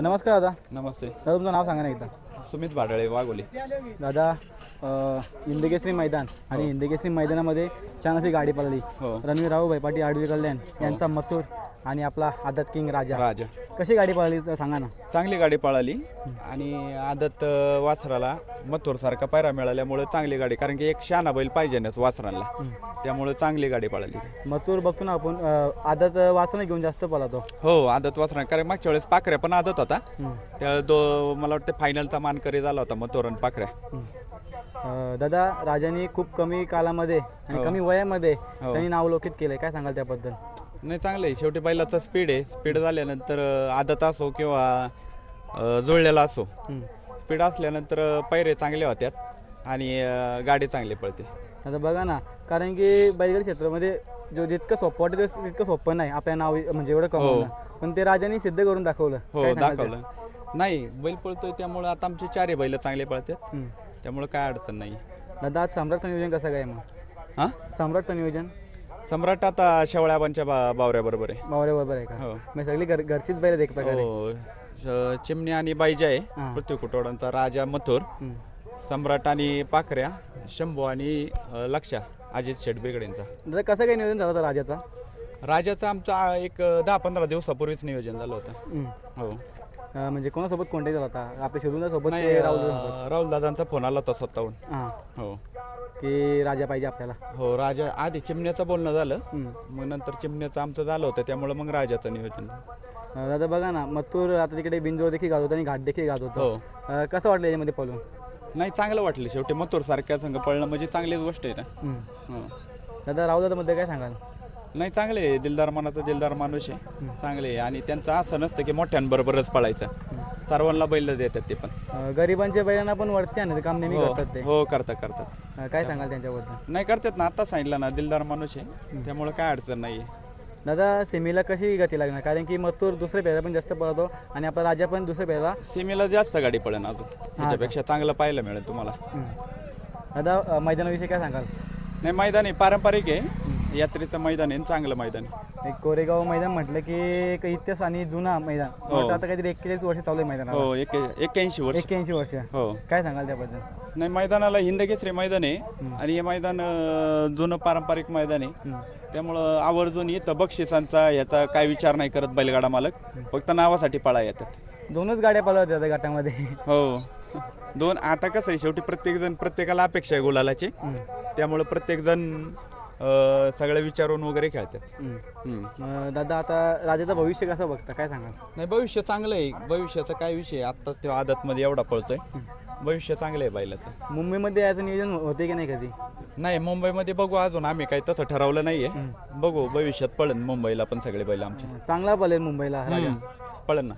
नमस्कार दादा. नमस्ते. दादा तुमचं नाव सांगा ना एकदा. सुमित भाडळे वाघोली. दादा अ, हिंदकेसरी मैदान आणि हिंदकेसरी मैदानामध्ये छान अशी गाडी पडली. हो. रणवीर राहू भाईपाटी आडवी कल्याण यांचा मथुर आणि आपला आदत किंग राजा. राजा. कशी गाडी पळाली सांगा ना. चांगली गाडी पळाली आणि आदत अं, वासराला मथुर सारखा पायरा मिळाल्यामुळे चांगली गाडी कारण की एक शहाणा बैल पाहिजे ना वासराला त्यामुळे चांगली गाडी पळाली. मथुर बघतो ना आपण अ, आदत वाचन घेऊन जास्त पळतो. हो आदत वासरा कारण मागच्या वेळेस पाखऱ्या पण आदत होता. हम्म. त्या दो मला वाटतं फायनलचा मानकरी झाला होता मथुर आणि पाखऱ्या. अ, दादा राजाने खूप कमी कालामध्ये आणि हो. कमी वयामध्ये हो. त्यांनी नावलौकित केलंय. काय सांगाल त्याबद्दल? नाही चांगलं आहे. शेवटी बैलाचा स्पीड आहे. स्पीड झाल्यानंतर आदत असो किंवा जुळलेला असो. स्पीड असल्यानंतर पैरे चांगले होत्यात आणि गाडी चांगली पळते. आता बघा ना कारण की बैलगाडी क्षेत्रामध्ये जो जितकं सोपं वाटतं तितकं सोपं नाही. आपल्या नाव म्हणजे एवढं कमवणं पण ते राजाने सिद्ध करून दाखवलं. हो दाखवलं. नाही बैल पळतोय त्यामुळे आता आमचे चारही बैल चांगले पळतात. त्यामुळे काय अडचण नाही. दादा आज सम्राटचं नियोजन कसं काय मग? हां? सम्राटचं नियोजन? सम्राट आता शेवळ्याबांच्या बा बावऱ्याबरोबर आहे. बावरे बरोबर आहे का? हो. मग सगळी घर घरचीच बैल आहेत एक प्रकारे. हो. श- चिमणी आणि बाईजा आहे. पृथ्वी कुटोडांचा राजा मथुर हम्म. सम्राट आणि पाखऱ्या शंभू आणि अ, लक्षा अजित शेठ बेगडेंचा. दादा कसं काय नियोजन झालं होतं राजाचा? राजाचं आमचं आ, एक अ, दहा पंधरा दिवसापूर्वीच नियोजन झालं होतं. हम्म. हो. अं, म्हणजे कोणासोबत कॉन्टॅक्ट झाला होता? आपल्या शोधून सोबत नाही राहुल दादांचा फोन आला होता स्वतःहून. हां. हो. की राजा पाहिजे आपल्याला? हो राजा आधी चिमण्याचं बोलणं झालं. मग नंतर चिमण्याचं आमचं झालं होतं त्यामुळे मग राजाचं नियोजन अं, दादा बघा ना मथुर आता तिकडे बिंजोर देखील गाजवतो आणि घाट देखील गाजवतो. हो. अं, कसं वाटलं याच्यामध्ये पळून? नाही चांगलं वाटलं शेवटी मथुर सारख्या संघ पळणं म्हणजे चांगलीच गोष्ट आहे ना. हम्म. हो. दादा राहुल दादामध्ये काय सांगाल? नाही चांगले आहे दिलदार मनाचा दिलदार माणूस आहे. चांगले आहे. आणि त्यांचं असं नसतं की मोठ्यांबरोबरच पळायचं. सर्वांना बैल देतात ते पण. अं, गरिबांच्या बैलांना पण वरते आणण्याचं काम नेहमी हो करतात ते. हो करतात करतात. अं, काय सांगाल त्यांच्याबद्दल? नाही करतात ना आता सांगितलं ना दिलदार माणूस आहे. त्यामुळे काय अडचण नाही दादा सेमीला कशी गती लागणार? कारण की मथुर दुसऱ्या पेहरा पण जास्त पळतो आणि आपला राजा पण दुसऱ्या पेहरा सीमेला जास्त गाडी पडेल अजून. ह्याच्यापेक्षा चांगलं पाहायला मिळेल तुम्हाला. दादा अं, मैदानाविषयी काय सांगाल? नाही मैदान पारंपरिक आहे. यात्रेचं मैदान आहे आणि चांगलं मैदान आहे. एक कोरेगाव मैदान म्हटलं की एक इतिहास आणि जुना मैदान. हो. आता काहीतरी एक्केचाळीस वर्ष चालू आहे मैदानाला. हो एक एक्क्याऐंशी वर्ष. एक्क्याऐंशी वर्ष. हो. काय सांगाल त्याबद्दल? नाही मैदानाला हिंदकेसरी मैदान आहे आणि हे मैदान अं, जुनं पारंपरिक मैदान आहे. त्यामुळं आवर्जून येतं बक्षिसांचा याचा काय विचार नाही करत बैलगाडा मालक. फक्त नावासाठी पळा येतात. दोनच गाड्या पळवत होत्या त्या गटामध्ये हो. दोन आता कसं आहे शेवटी प्रत्येकजण प्रत्येकाला अपेक्षा आहे गुलालाची. हम्म. त्यामुळं प्रत्येकजण अं, सगळं विचारून वगैरे खेळतात. दादा आता राजाचं भविष्य कसं बघता? काय सांगाल? नाही भविष्य चांगलं आहे. भविष्याचा काय विषय? आत्ताच तो आदतमध्ये एवढा पळतोय. भविष्य चांगलं आहे बैलाचं. मुंबईमध्ये याचं नियोजन होते की नाही कधी? नाही मुंबईमध्ये बघू अजून. आम्ही काही तसं ठरवलं नाहीये. बघू भविष्यात पळन मुंबईला पण सगळे बैल आमचे. चांगला पळेल मुंबईला राजा. पळन ना.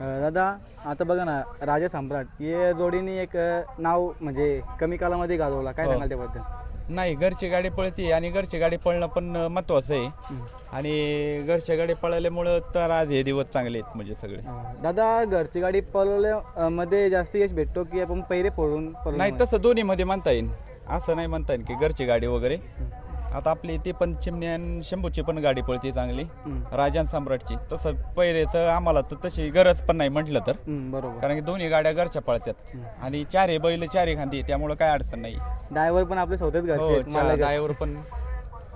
अं, दादा आता बघा ना राजा सम्राट या जोडीने एक अं, नाव म्हणजे कमी कालामध्ये गाजवला. काय सांगाल त्याबद्दल? नाही घरची गाडी पळते आणि घरची गाडी पळणं पण महत्वाचं आहे. आणि घरच्या गाडी पळाल्यामुळं तर आज हे दिवस चांगले आहेत म्हणजे सगळे. दादा घरची गाडी पळवल्या मध्ये जास्त यश भेटतो की आपण पैरे फोडून पळवून नाही तसं दोन्ही मध्ये म्हणता येईल. असं नाही म्हणता येईल की घरची गाडी वगैरे. आता आपली ती पण चिमणी आणि शंभूची पण गाडी पळते चांगली. राजन सम्राटची. तसं पैरेचं आम्हाला तर तशी गरज पण नाही म्हटलं तर. बरोबर. कारण की दोन्ही गाड्या घरच्या पळतात आणि चारही बैल चारही खांदी त्यामुळं काय अडचण नाही. ड्रायव्हर पण आपले स्वतःच घरचे हो आहेत. ड्रायव्हर पण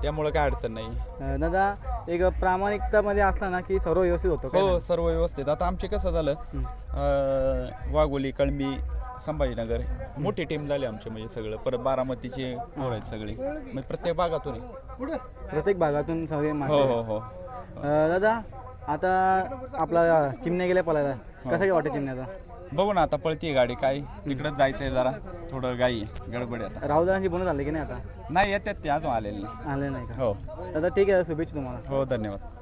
त्यामुळं काय अडचण नाही. अं, दादा एक प्रामाणिकतामध्ये असला ना की सर्व व्यवस्थित होतो काय हो सर्व व्यवस्थित. आता आमचे कसं झालं अं, वाघोली कळंबी संभाजीनगर मोठी टीम झाली आमची म्हणजे सगळं. परत बारामतीची पोरं आहेत सगळी. म्हणजे प्रत्येक भागातून आहे. प्रत्येक भागातून सगळे मासे हो. हो हो. अं, दादा आता आपला चिमण्या गेल्या पळायला. कसं काय वाटतं चिमण्याचा? बघू ना आता पळती गाडी. काय? तिकडंच जायचंय जरा. थोडं गाई आहे, गडबड आहे आता. राहुलदांची बोनस झाले की नाही आता? नाही येतात ते. अजून आलेले नाही. आले नाही का? हो. दादा ठीक आहे. शुभेच्छा तुम्हाला. हो धन्यवाद.